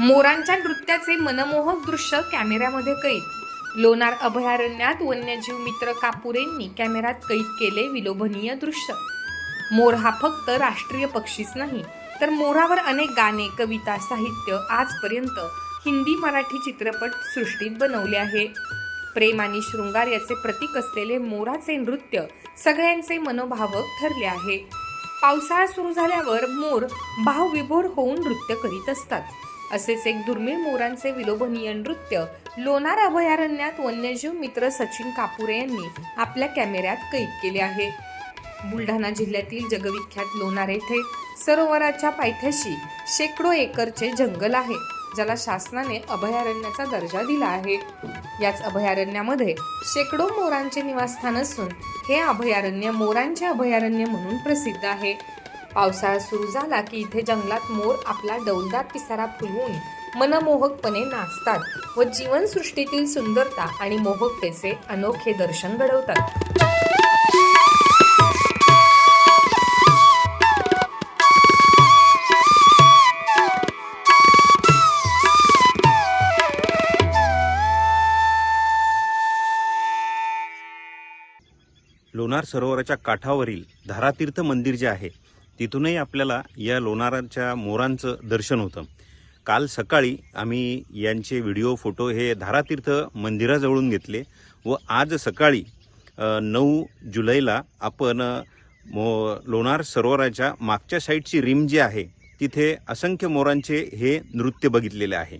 मोरांच्या नृत्याचे मनमोहक दृश्य कॅमेऱ्यामध्ये कैद. लोणार अभयारण्यात वन्यजीव मित्र कापुरेंनी कॅमेऱ्यात कैद केले विलोभनीय दृश्य. मोर हा फक्त राष्ट्रीय पक्षीच नाही तर मोरावर अनेक गाणे कविता साहित्य आजपर्यंत हिंदी मराठी चित्रपट सृष्टीत बनवले आहे. प्रेम आणि शृंगार याचे प्रतीक असलेले मोराचे नृत्य सगळ्यांचे मनोभावक ठरले आहे. पावसाळा सुरू झाल्यावर मोर भावविभोर होऊन नृत्य करीत असतात. असेच एक दुर्मिळ मोरांचे विलोभनीय नृत्य लोणार अभयारण्यात वन्यजीव मित्र सचिन कापुरे यांनी आपल्या कॅमेऱ्यात कैद केले आहे. बुलढाणा जिल्ह्यातील जगविख्यात लोणार येथे सरोवराच्या पायथ्याशी शेकडो एकरचे जंगल आहे ज्याला शासनाने अभयारण्याचा दर्जा दिला आहे. याच अभयारण्यामध्ये शेकडो मोरांचे निवासस्थान असून हे अभयारण्य मोरांचे अभयारण्य म्हणून प्रसिद्ध आहे. पावसाळा सुरू झाला की इथे जंगलात मोर आपला डौलदार पिसारा फुलवून मनमोहकपणे नाचतात व जीवनसृष्टीतील सुंदरता आणि मोहकतेचे अनोखे दर्शन घडवतात. लोणार सरोवराच्या काठावरील धारातीर्थ मंदिर जे आहे तिथूनही आपल्याला या लोणाराच्या मोरांचं दर्शन होतं. काल सकाळी आम्ही यांचे व्हिडिओ फोटो हे धारातीर्थ मंदिराजवळून घेतले व आज सकाळी नऊ जुलैला आपण मो लोणार सरोवराच्या मागच्या साईडची रिम जी आहे तिथे असंख्य मोरांचे हे नृत्य बघितलेले आहे.